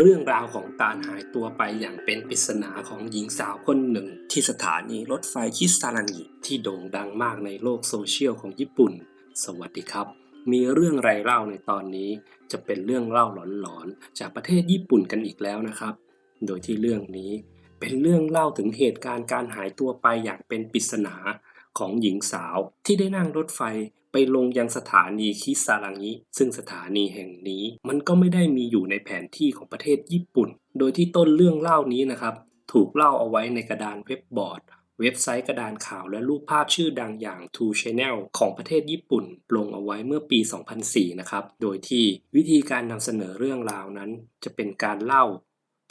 เรื่องราวของการหายตัวไปอย่างเป็นปริศนาของหญิงสาวคนหนึ่ง ที่สถานีรถไฟคิซารางิที่โด่งดังมากในโลกโซเชียลของญี่ปุ่น สวัสดีครับ มีเรื่องไรเล่าในตอนนี้ จะเป็นเรื่องเล่าหลอนๆ จากประเทศญี่ปุ่นกันอีกแล้วนะครับ โดยที่เรื่องนี้เป็นเรื่องเล่าถึงเหตุการณ์การหายตัวไปอย่างเป็นปริศนาของหญิงสาวที่ได้นั่งรถไฟ ไปลงยังสถานีคิซารังิซึ่งสถานีแห่งนี้ มันก็ไม่ได้มีอยู่ในแผนที่ของประเทศญี่ปุ่น โดยที่ต้นเรื่องเล่านี้นะครับ ถูกเล่าเอาไว้ในกระดานเว็บบอร์ด เว็บไซต์กระดานข่าวและรูปภาพชื่อดังอย่าง Two Channel ของประเทศญี่ปุ่น ลงเอาไว้เมื่อปี 2004 นะครับ โดยที่วิธีการนำเสนอเรื่องราวนั้น จะเป็นการเล่า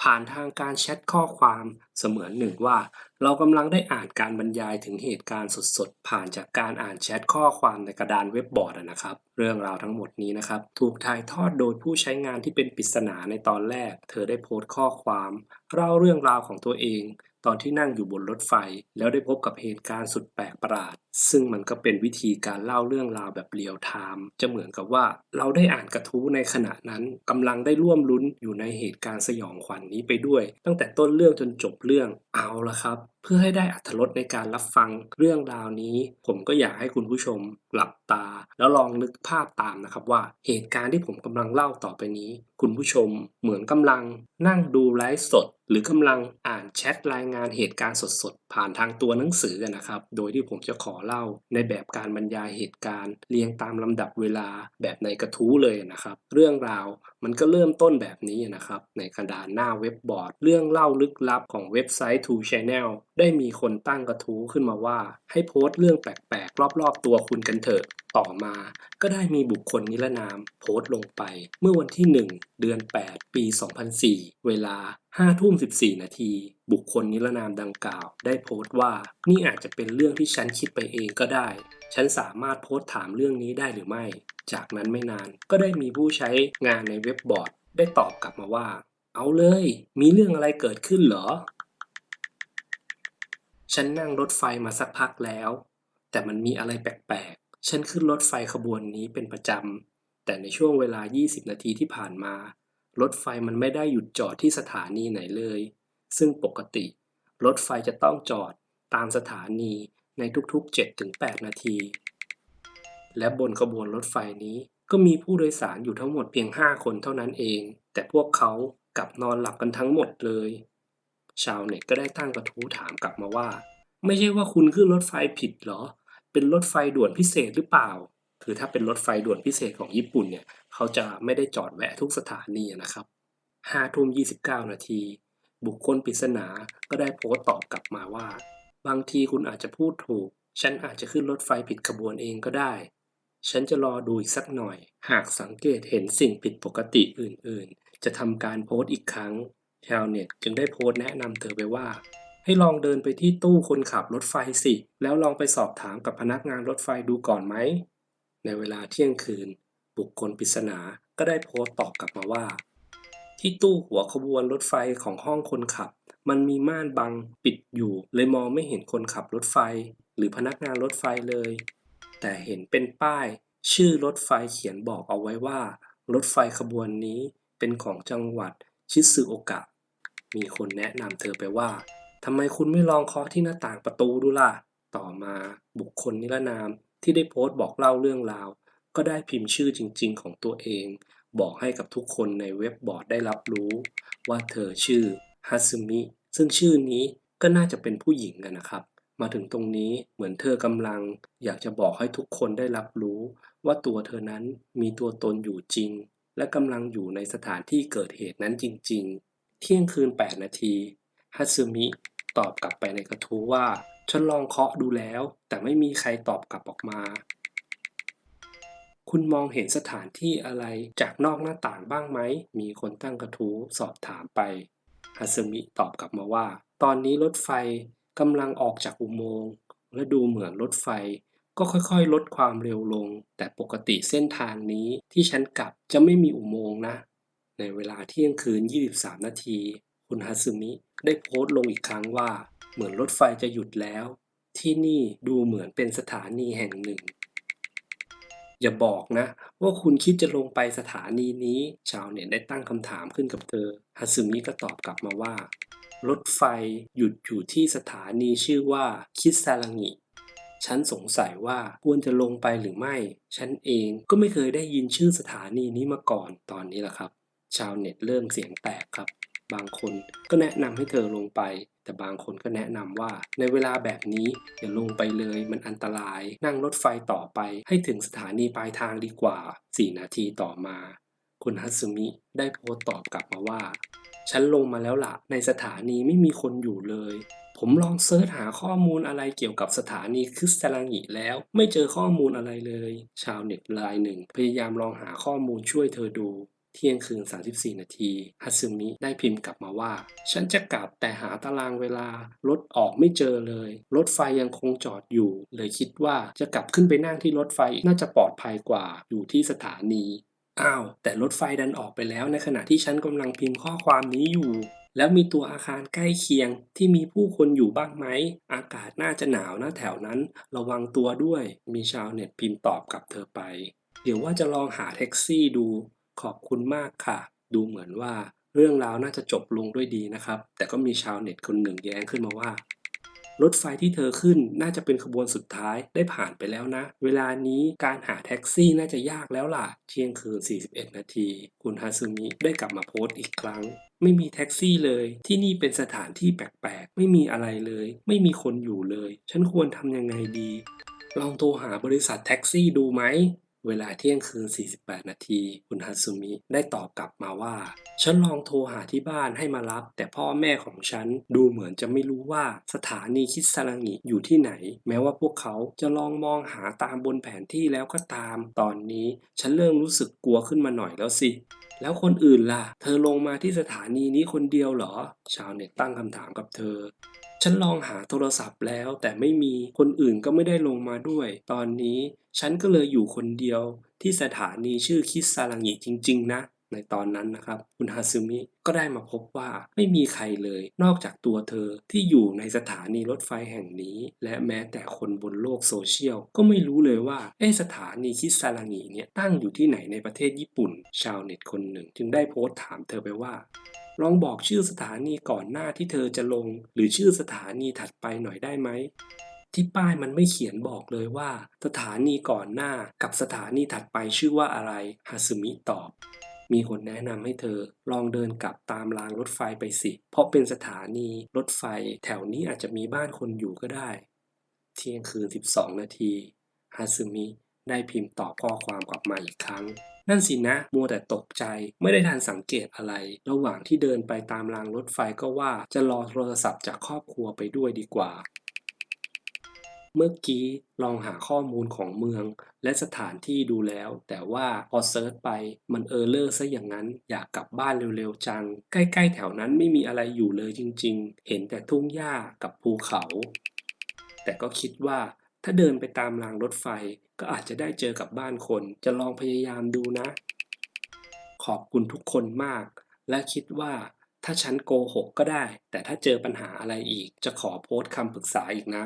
ผ่านทางการแชทข้อความเสมือนหนึ่งว่า เรากำลังได้อ่านการบรรยายถึงเหตุการณ์สดๆ ผ่านจากการอ่านแชทข้อความในกระดานเว็บบอร์ดนะครับ เรื่องราวทั้งหมดนี้นะครับ ถูกถ่ายทอดโดยผู้ใช้งานที่เป็นปริศนาในตอนแรก เธอได้โพสต์ข้อความ เล่าเรื่องราวของตัวเอง ตอนที่นั่งอยู่บนรถไฟ แล้วได้พบกับเหตุการณ์สุดแปลกประหลาด ซึ่งมันก็เป็นวิธีการเล่าเรื่องราวแบบเรียลไทม์จะเหมือนกับว่าเราได้อ่านกระทู้ในขณะนั้นกำลังได้ร่วมลุ้นอยู่ในเหตุการณ์สยองขวัญนนี้ไปด้วย ตั้งแต่ต้นเรื่องจนจบเรื่องเอาละครับ เพื่อให้ได้อัธรสในการรับฟังเรื่องราวนี้ ผมก็อยากให้คุณผู้ชมหลับตา แล้วลองนึกภาพตามนะครับว่าเหตุการณ์ที่ผมกำลังเล่าต่อไปนี้ คุณผู้ชมเหมือนกำลังนั่งดูไลฟ์สด หรือกำลังอ่านแชทรายงานเหตุการณ์สดๆ ผ่านทางตัวหนังสือนนะครับ โดยที่ผมจะขอเล่าในแบบการบรรยายเหตุการณ์ เรียงตามลำดับเวลาแบบในกระทู้เลยนะครับ เรื่องราวมันก็เริ่มต้นแบบนี้นะครับ ในกระดานหน้าเว็บบอร์ด เรื่องเล่าลึกลับของเว็บไซต์ Two Channel ได้มีคนตั้งกระทู้ขึ้นมาว่า ให้โพสต์เรื่องแปลกๆ รอบๆ ตัวคุณกันเถอะ ต่อมา ก็ได้มีบุคคลนิรนาม โพสต์ลงไป เมื่อวันที่ 1 เดือน 8 ปี 2004 เวลา5ทุ่ม14 นาที บุคคลนิรนามดังกล่าว ได้โพสต์ว่า นี่อาจจะเป็นเรื่องที่ฉันคิดไปเองก็ได้ ฉันสามารถโพสต์ถามเรื่องนี้ได้หรือไม่ จากนั้นไม่นาน ก็ได้มีผู้ใช้งานในเว็บบอร์ด ได้ตอบกลับมาว่า เอาเลย มีเรื่องอะไรเกิดขึ้นเหรอ ฉันนั่งรถไฟมาสักพักแล้ว แต่มันมีอะไรแปลกๆ ฉันขึ้นรถไฟขบวนนี้เป็นประจำ แต่ในช่วงเวลา 20 นาทีที่ผ่านมา รถไฟมันไม่ได้หยุดจอดที่สถานีไหนเลย ซึ่งปกติ รถไฟจะต้องจอดตามสถานีในทุกๆ 7-8 นาที และบนขบวนรถไฟนี้ก็มีผู้โดยสารอยู่ทั้งหมดเพียง 5 คนเท่านั้นเอง แต่พวกเขากลับนอนหลับกันทั้งหมดเลย ชาวเน็ตก็ได้ตั้งกระทู้ถามกลับมาว่า ไม่ใช่ว่าคุณขึ้นรถไฟผิดเหรอ เป็นรถไฟด่วนพิเศษหรือเปล่า คือถ้าเป็นรถไฟด่วนพิเศษของญี่ปุ่นเนี่ยเขาจะไม่ได้จอดแวะทุกสถานีนะครับห้าทุ่มยี่สิบเก้านาที บุคคลปริศนาก็ได้โพสต์ตอบกลับมาว่า บางทีคุณอาจจะพูดถูก ฉันอาจจะขึ้นรถไฟผิดขบวนเองก็ได้ ฉันจะรอดูอีกสักหน่อย หากสังเกตเห็นสิ่งผิดปกติอื่นๆ จะทำการโพสต์อีกครั้ง ชาวเน็ตจึงได้โพสต์แนะนำเธอไปว่า ให้ลองเดินไปที่ตู้คนขับรถไฟสิ แล้วลองไปสอบถามกับพนักงานรถไฟดูก่อนไหม ในเวลาเที่ยงคืน บุคคลปริศนาก็ได้โพสต์ตอบกลับมาว่า ที่ตู้หัวขบวนรถไฟของห้องคนขับ มันมีม่านบังปิดอยู่ เลยมองไม่เห็นคนขับรถไฟ หรือพนักงานรถไฟเลย แต่เห็นเป็นป้าย ชื่อรถไฟเขียนบอกเอาไว้ว่า รถไฟขบวนนี้เป็นของจังหวัดชิซึโอกะ มีคนแนะนำเธอไปว่าทำไมคุณไม่ลองเคาะที่หน้าต่างประตูดูล่ะ ต่อมาบุคคลนิรนามที่ได้โพสต์บอกเล่าเรื่องราว ก็ได้พิมพ์ชื่อจริง ๆ ของตัวเอง บอกให้กับทุกคนในเว็บบอร์ดได้รับรู้ ว่าเธอชื่อฮัซึมิ ซึ่งชื่อนี้ก็น่าจะเป็นผู้หญิงกันนะครับ มาถึงตรงนี้เหมือนเธอกำลัง อยากจะบอกให้ทุกคนได้รับรู้ ว่าตัวเธอนั้นมีตัวตนอยู่จริง และกำลังอยู่ในสถานที่เกิดเหตุนั้นจริง ๆ เที่ยงคืน 8 นาทีฮัซึมิตอบกลับไปในกระทู้ว่า ฉันลองเคาะดูแล้ว แต่ไม่มีใครตอบกลับออกมา คุณมองเห็นสถานที่อะไรจากนอกหน้าต่างบ้างไหม มีคนตั้งกระทู้สอบถามไปฮัซึมิตอบกลับมาว่า ตอนนี้รถไฟกำลังออกจากอุโมงค์และดูเหมือนรถไฟก็ค่อยๆ ลดความเร็วลง แต่ปกติเส้นทางนี้ที่ฉันกลับจะไม่มีอุโมงค์นะ ในเวลาเที่ยงคืน 23 นาที คุณฮัซึมิได้โพสต์ลงอีกครั้งว่า เหมือนรถไฟจะหยุดแล้ว ที่นี่ดูเหมือนเป็นสถานีแห่งหนึ่ง อย่าบอกนะ ว่าคุณคิดจะลงไปสถานีนี้ ชาวเน็ตได้ตั้งคำถามขึ้นกับเธอฮัตสึมิก็ตอบกลับมาว่า รถไฟหยุดอยู่ที่สถานีชื่อว่าคิซารังิฉันสงสัยว่าควรจะลงไปหรือไม่ ฉันเองก็ไม่เคยได้ยินชื่อสถานีนี้มาก่อนตอนนี้แหละครับ ชาวเน็ตเริ่มเสียงแตกครับ บางคนก็แนะนำให้เธอลงไป แต่บางคนก็แนะนำว่า ในเวลาแบบนี้อย่าลงไปเลยมันอันตราย นั่งรถไฟต่อไป ให้ถึงสถานีปลายทางดีกว่า 4 นาทีต่อมา คุณฮัตสึมิได้โพสต์ตอบกลับมาว่า ฉันลงมาแล้วล่ะ ในสถานีไม่มีคนอยู่เลยผมลองเซิร์ชหาข้อมูลอะไรเกี่ยวกับสถานีคึสซารังิแล้ว ไม่เจอข้อมูลอะไรเลย ชาวเน็ตรายหนึ่ง พยายามลองหาข้อมูลช่วยเธอดู เที่ยงคืน 34 นาทีฮัตสึมิได้พิมพ์กลับมาว่า ฉันจะกลับแต่หาตารางเวลารถออกไม่เจอเลย รถไฟยังคงจอดอยู่ เลยคิดว่าจะกลับขึ้นไปนั่งที่รถไฟน่าจะปลอดภัยกว่าอยู่ที่สถานีอ้าว แต่รถไฟดันออกไปแล้วในขณะที่ฉันกำลังพิมพ์ข้อความนี้อยู่ แล้วมีตัวอาคารใกล้เคียงที่มีผู้คนอยู่บ้างไหม อากาศน่าจะหนาวนะแถวนั้น ระวังตัวด้วย มีชาวเน็ตพิมพ์ตอบกลับเธอไป เดี๋ยวว่าจะลองหาแท็กซี่ดู ขอบคุณมากค่ะ ดูเหมือนว่าเรื่องราวน่าจะจบลงด้วยดีนะครับ แต่ก็มีชาวเน็ตคนหนึ่งแย้งขึ้นมาว่า รถไฟที่เธอขึ้นน่าจะเป็นขบวนสุดท้ายได้ผ่านไปแล้วนะ เวลานี้การหาแท็กซี่น่าจะยากแล้วล่ะ เที่ยงคืน 41 นาที คุณฮาซึมิได้กลับมาโพสต์อีกครั้ง ไม่มีแท็กซี่เลย ที่นี่เป็นสถานที่แปลกๆ ไม่มีอะไรเลย ไม่มีคนอยู่เลย ฉันควรทำยังไงดี ลองโทรหาบริษัทแท็กซี่ดูไหม เวลาเที่ยงคืน 48 นาที คุณฮัตสึมิได้ตอบกลับมาว่า ฉันลองโทรหาที่บ้านให้มารับ แต่พ่อแม่ของฉันดูเหมือนจะไม่รู้ว่าสถานีคิดซารังิอยู่ที่ไหน แม้ว่าพวกเขาจะลองมองหาตามบนแผนที่แล้วก็ตาม ตอนนี้ฉันเริ่มรู้สึกกลัวขึ้นมาหน่อยแล้วสิแล้วคนอื่นล่ะ เธอลงมาที่สถานีนี้คนเดียวเหรอ ชาวเน็ตตั้งคำถามกับเธอ ฉันลองหาโทรศัพท์แล้ว แต่ไม่มีคนอื่นก็ไม่ได้ลงมาด้วย ตอนนี้ฉันก็เลยอยู่คนเดียวที่สถานีชื่อคิซารังิจริง ๆ นะ ในตอนนั้นนะครับ คุณฮาซึมิก็ได้มาพบว่าไม่มีใครเลย นอกจากตัวเธอที่อยู่ในสถานีรถไฟแห่งนี้ และแม้แต่คนบนโลกโซเชียล ก็ไม่รู้เลยว่าเอสถานีคิซารังิเนี่ยตั้งอยู่ที่ไหนในประเทศญี่ปุ่น ชาวเน็ตคนหนึ่ง จึงได้โพสต์ถามเธอไปว่า ลองบอกชื่อสถานีก่อนหน้าที่เธอจะลง หรือชื่อสถานีถัดไปหน่อยได้ไหมที่ป้ายมันไม่เขียนบอกเลยว่า สถานีก่อนหน้ากับสถานีถัดไปชื่อว่าอะไรฮาซึมิตอบ มีคนแนะนำให้เธอ ลองเดินกลับตามรางรถไฟไปสิ เพราะเป็นสถานีรถไฟ แถวนี้อาจจะมีบ้านคนอยู่ก็ได้ เที่ยงคืน 12 นาทีฮาซึมิได้พิมพ์ตอบข้อความกลับมาอีกครั้ง นั่นสินะ มัวแต่ตกใจ ไม่ได้ทันสังเกตอะไร ระหว่างที่เดินไปตามรางรถไฟก็ว่าจะรอโทรศัพท์จากครอบครัวไปด้วยดีกว่า เมื่อกี้ลองหาข้อมูลของเมืองและสถานที่ดูแล้ว แต่ว่าพอเซิร์ชไปมันเออร์เลอร์ซะอย่างนั้นอยากกลับบ้านเร็วๆจัง ใกล้ๆแถวนั้นไม่มีอะไรอยู่เลยจริงๆ เห็นแต่ทุ่งหญ้ากับภูเขา แต่ก็คิดว่า ถ้าเดินไปตามรางรถไฟก็อาจจะได้เจอกับบ้านคน จะลองพยายามดูนะ ขอบคุณทุกคนมาก และคิดว่าถ้าฉันโกหกก็ได้ แต่ถ้าเจอปัญหาอะไรอีก จะขอโพสต์คำปรึกษาอีกนะ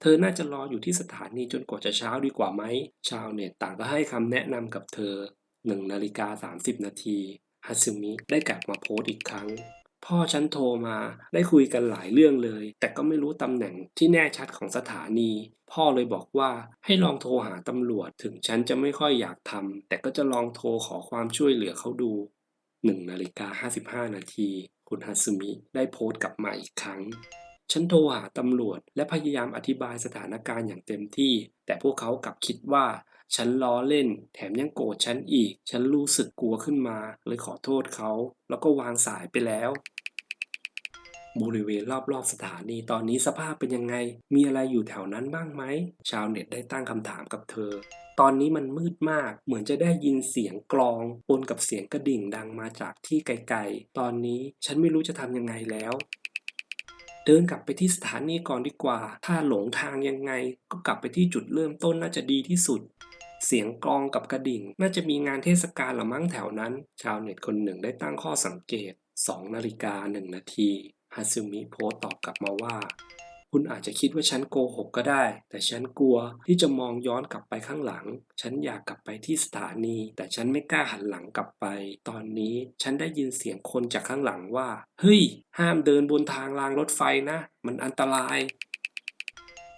เธอน่าจะรออยู่ที่สถานีจนกว่าจะเช้าดีกว่าไหม ชาวเน็ตต่างก็ให้คำแนะนำกับเธอ1นาฬิกา30นาทีฮัตสึมิได้กลับมาโพสต์อีกครั้ง พ่อฉันโทรมาได้คุยกันหลายเรื่องเลย แต่ก็ไม่รู้ตำแหน่งที่แน่ชัดของสถานี พ่อเลยบอกว่าให้ลองโทรหาตำรวจถึงฉันจะไม่ค่อยอยากทำแต่ก็จะลองโทรขอความช่วยเหลือเขาดู1นาฬิกา55 นาที คุณฮัตสึมิได้โพสต์กลับมาอีกครั้ง ฉันโทรหาตำรวจและพยายามอธิบายสถานการณ์อย่างเต็มที่ แต่พวกเขากลับคิดว่า ฉันล้อเล่น แถมยังโกรธฉันอีก ฉันรู้สึกกลัวขึ้นมา เลยขอโทษเขา แล้วก็วางสายไปแล้ว บริเวณรอบๆสถานีตอนนี้สภาพเป็นยังไง มีอะไรอยู่แถวนั้นบ้างไหม ชาวเน็ตได้ตั้งคำถามกับเธอ ตอนนี้มันมืดมาก เหมือนจะได้ยินเสียงกลองปนกับเสียงกระดิ่งดังมาจากที่ไกลๆ ตอนนี้ฉันไม่รู้จะทำยังไงแล้ว เดินกลับไปที่สถานีก่อนดีกว่า ถ้าหลงทางยังไง ก็กลับไปที่จุดเริ่มต้นน่าจะดีที่สุด เสียงกลองกับกระดิ่ง น่าจะมีงานเทศกาลละมั้งแถวนั้น ชาวเน็ตคนหนึ่งได้ตั้งข้อสังเกต2นาฬิกา1นาทีฮาซึมิโพสต์ตอบกลับมาว่า คุณอาจจะคิดว่าฉันโกหกก็ได้ แต่ฉันกลัวที่จะมองย้อนกลับไปข้างหลัง ฉันอยากกลับไปที่สถานี แต่ฉันไม่กล้าหันหลังกลับไป ตอนนี้ฉันได้ยินเสียงคนจากข้างหลังว่า เฮ้ย ห้ามเดินบนทางรางรถไฟนะ มันอันตราย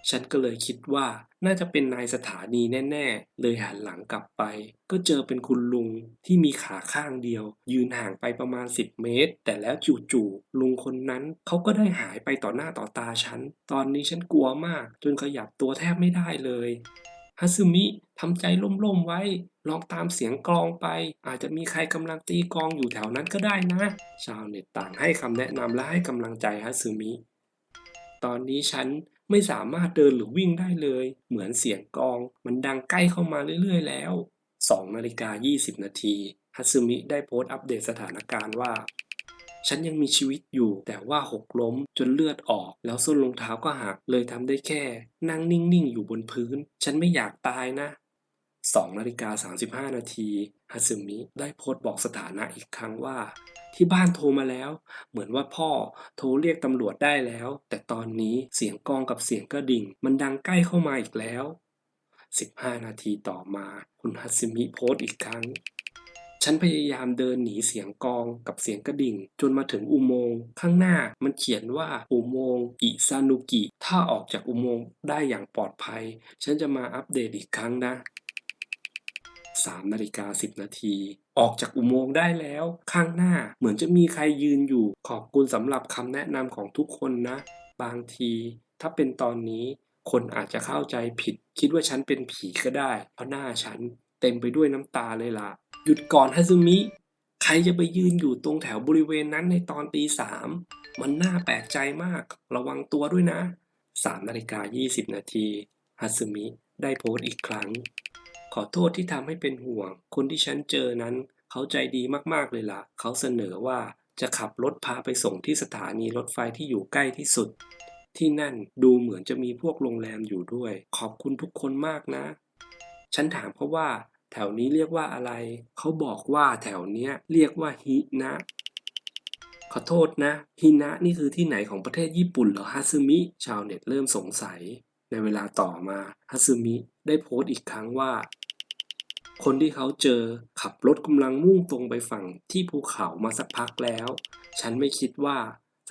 ฉันก็เลยคิดว่าน่าจะเป็นนายสถานีแน่ๆ เลยหันหลังกลับไป ก็เจอเป็นคุณลุงที่มีขาข้างเดียว ยืนห่างไปประมาณ 10 เมตร แต่แล้วจู่ๆลุงคนนั้นเขาก็ได้หายไปต่อหน้าต่อตาฉัน ตอนนี้ฉันกลัวมาก จนขยับตัวแทบไม่ได้เลยฮัซึมิทำใจล่มๆไว้ ลองตามเสียงกลองไป อาจจะมีใครกำลังตีกลองอยู่แถวนั้นก็ได้นะ ชาวเน็ตต่างให้คำแนะนำและให้กำลังใจฮัซึมิตอนนี้ฉัน ไม่สามารถเดินหรือวิ่งได้เลย เหมือนเสียงกอง มันดังใกล้เข้ามาเรื่อยๆ แล้ว 2นาฬิกา20 นาทีฮัตสึมิได้โพสต์อัปเดตสถานการณ์ว่า ฉันยังมีชีวิตอยู่ แต่ว่าหกล้มจนเลือดออก แล้วส้นรองเท้าก็หักเลยทำได้แค่ นั่งนิ่งๆ อยู่บนพื้น ฉันไม่อยากตายนะ 2นาฬิกา35 นาทีฮัตสึมิได้โพสต์บอกสถานะอีกครั้งว่า ที่บ้านโทรมาแล้ว เหมือนว่าพ่อโทรเรียกตำรวจได้แล้ว แต่ตอนนี้เสียงกองกับเสียงกระดิ่ง มันดังใกล้เข้ามาอีกแล้ว 15 นาทีต่อมาคุณฮัตสึมิโพสต์อีกครั้ง ฉันพยายามเดินหนีเสียงกองกับเสียงกระดิ่ง จนมาถึงอุโมงค์ข้างหน้ามันเขียนว่าอุโมงค์อิซานุกิ ถ้าออกจากอุโมงค์ได้อย่างปลอดภัย ฉันจะมาอัปเดตอีกครั้งนะ 3นาฬิกา10 นาที ออกจากอุโมงค์ได้แล้ว ข้างหน้าเหมือนจะมีใครยืนอยู่ ขอบคุณสำหรับคำแนะนำของทุกคนนะ บางที ถ้าเป็นตอนนี้ คนอาจจะเข้าใจผิด คิดว่าฉันเป็นผีก็ได้ เพราะหน้าฉันเต็มไปด้วยน้ำตาเลยล่ะ หยุดก่อนฮัซึมิใครจะไปยืนอยู่ตรงแถวบริเวณนั้นในตอนตีสามมันน่าแปลกใจมาก ระวังตัวด้วยนะ3นาฬิกา20 นาทีฮัซึมิได้โพสต์อีกครั้ง ขอโทษที่ทำให้เป็นห่วง คนที่ฉันเจอนั้น เขาใจดีมากๆเลยล่ะ เขาเสนอว่าจะขับรถพาไปส่งที่สถานีรถไฟที่อยู่ใกล้ที่สุด ที่นั่นดูเหมือนจะมีพวกโรงแรมอยู่ด้วย ขอบคุณทุกคนมากนะ ฉันถามเขาว่า แถวนี้เรียกว่าอะไร เขาบอกว่าแถวเนี้ยเรียกว่าฮินะ ขอโทษนะ ฮินะนี่คือที่ไหนของประเทศญี่ปุ่นเหรอฮัตสึมิ ชาวเน็ตเริ่มสงสัย ในเวลาต่อมาฮัตสึมิได้โพสต์อีกครั้งว่า คนที่เขาเจอขับรถกำลังมุ่งตรงไปฝั่งที่ภูเขามาสักพักแล้ว ฉันไม่คิดว่า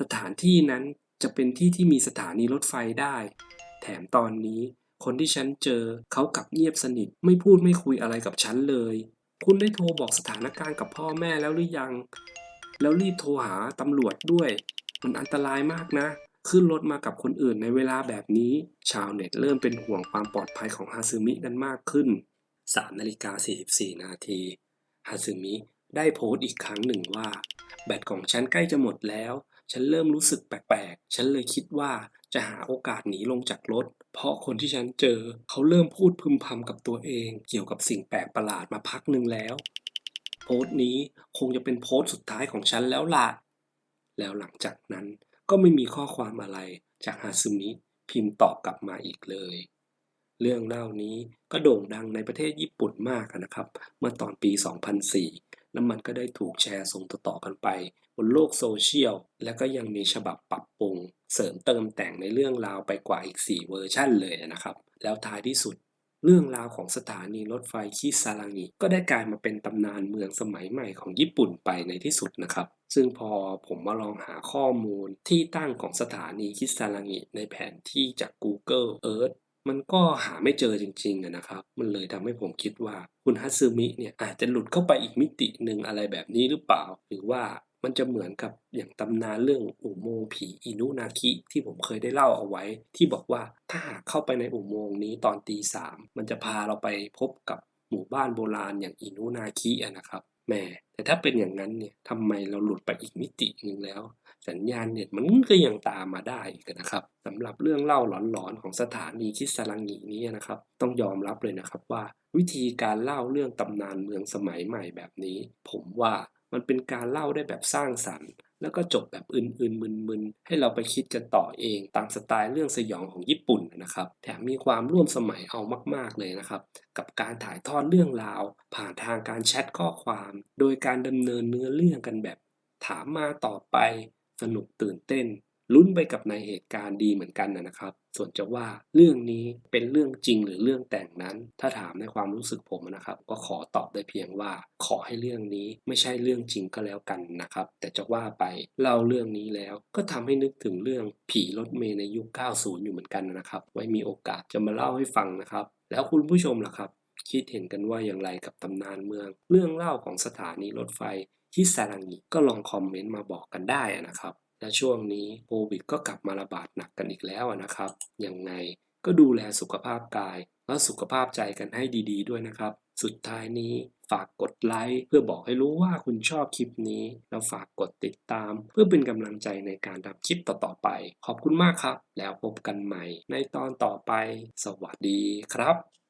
สถานที่นั้นจะเป็นที่ที่มีสถานีรถไฟได้ แถมตอนนี้ คนที่ฉันเจอเขากลับเงียบสนิท ไม่พูดไม่คุยอะไรกับฉันเลย คุณได้โทรบอกสถานการณ์กับพ่อแม่แล้วหรือยัง แล้วรีบโทรหาตำรวจด้วย มันอันตรายมากนะ ขึ้นรถมากับคนอื่นในเวลาแบบนี้ ชาวเน็ตเริ่มเป็นห่วงความปลอดภัยของฮาซึมินั้นมากขึ้น 3นาฬิกา44 นาทีฮาซึมิได้โพสต์อีกครั้งหนึ่งว่า แบตของฉันใกล้จะหมดแล้ว ฉันเริ่มรู้สึกแปลกๆ ฉันเลยคิดว่าจะหาโอกาสหนีลงจากรถ เพราะคนที่ฉันเจอเขาเริ่มพูดพึมพำกับตัวเอง เกี่ยวกับสิ่งแปลกประหลาดมาพักหนึ่งแล้ว โพสต์นี้คงจะเป็นโพสต์สุดท้ายของฉันแล้วล่ะ แล้วหลังจากนั้นก็ไม่มีข้อความอะไรจากฮาซึมิพิมพ์ตอบกลับมาอีกเลย เรื่องเล่านี้ก็โด่งดังในประเทศญี่ปุ่นมากนะครับ เมื่อตอนปี 2004 แล้วมันก็ได้ถูกแชร์ส่งต่อๆกันไป บนโลกโซเชียล และก็ยังมีฉบับปรับปรุง เสริมเติมแต่งในเรื่องราวไปกว่าอีก 4 เวอร์ชั่นเลยนะครับ แล้วท้ายที่สุด เรื่องราวของสถานีรถไฟคิซารังิก็ได้กลายมาเป็นตำนานเมืองสมัยใหม่ของญี่ปุ่นไปในที่สุดนะครับซึ่งพอผมมาลองหาข้อมูลที่ตั้งของสถานีคิซารังิในแผนที่จาก Google Earth มันก็หาไม่เจอจริงๆนะครับ มันเลยทำให้ผมคิดว่าคุณฮัตซึมิเนี่ยอาจจะหลุดเข้าไปอีกมิติหนึ่งอะไรแบบนี้หรือเปล่า หรือว่ามันจะเหมือนกับอย่างตำนานเรื่องอุโมงค์ผีอินุนาคิที่ผมเคยได้เล่าเอาไว้ ที่บอกว่าถ้าหากเข้าไปในอุโมงค์นี้ตอนตีสามมันจะพาเราไปพบกับหมู่บ้านโบราณอย่างอินุนาคิอะนะครับ แหม่แต่ถ้าเป็นอย่างนั้นเนี่ยทำไมเราหลุดไปอีกมิติหนึ่งแล้ว สัญญาณเน็ตมันก็ยังตามมาได้อีกนะครับสำหรับเรื่องเล่าหลอนๆของสถานีคิสลังงีนี้นะครับ ต้องยอมรับเลยนะครับว่า วิธีการเล่าเรื่องตำนานเมืองสมัยใหม่แบบนี้ ผมว่ามันเป็นการเล่าได้แบบสร้างสรรค์แล้วก็จบแบบอื่นๆมึนๆ ให้เราไปคิดกันต่อเอง ตามสไตล์เรื่องสยองของญี่ปุ่น นะครับ แถมมีความร่วมสมัยเอามาก ๆ เลยนะครับ กับการถ่ายทอดเรื่องราว ผ่านทางการแชทข้อความ โดยการดำเนินเนื้อเรื่องกันแบบ ถามมาตอบไป สนุกตื่นเต้น ลุ้นไปกับในเหตุการณ์ดีเหมือนกันนะครับ ส่วนจะว่าเรื่องนี้เป็นเรื่องจริงหรือเรื่องแต่งนั้น ถ้าถามในความรู้สึกผมนะครับ ก็ขอตอบได้เพียงว่า ขอให้เรื่องนี้ไม่ใช่เรื่องจริงก็แล้วกันนะครับ แต่จะว่าไปเล่าเรื่องนี้แล้วก็ทำให้นึกถึงเรื่องผีรถเมล์ในยุค 90 อยู่เหมือนกันนะครับ ไว้มีโอกาสจะมาเล่าให้ฟังนะครับ แล้วคุณผู้ชมล่ะครับ คิดเห็นกันว่าอย่างไรกับตำนานเมือง เรื่องเล่าของสถานีรถไฟที่ซาลังิก็ลองคอมเมนต์มาบอกกันได้นะครับ และช่วงนี้โควิดก็กลับมาระบาดหนักกันอีกแล้วนะครับ ยังไงก็ดูแลสุขภาพกาย และสุขภาพใจกันให้ดี ๆ ด้วยนะครับ สุดท้ายนี้ฝากกดไลค์เพื่อบอกให้รู้ว่าคุณชอบคลิปนี้ แล้วฝากกดติดตาม เพื่อเป็นกำลังใจในการทำคลิปต่อๆไป ขอบคุณมากครับ แล้วพบกันใหม่ในตอนต่อไป สวัสดีครับ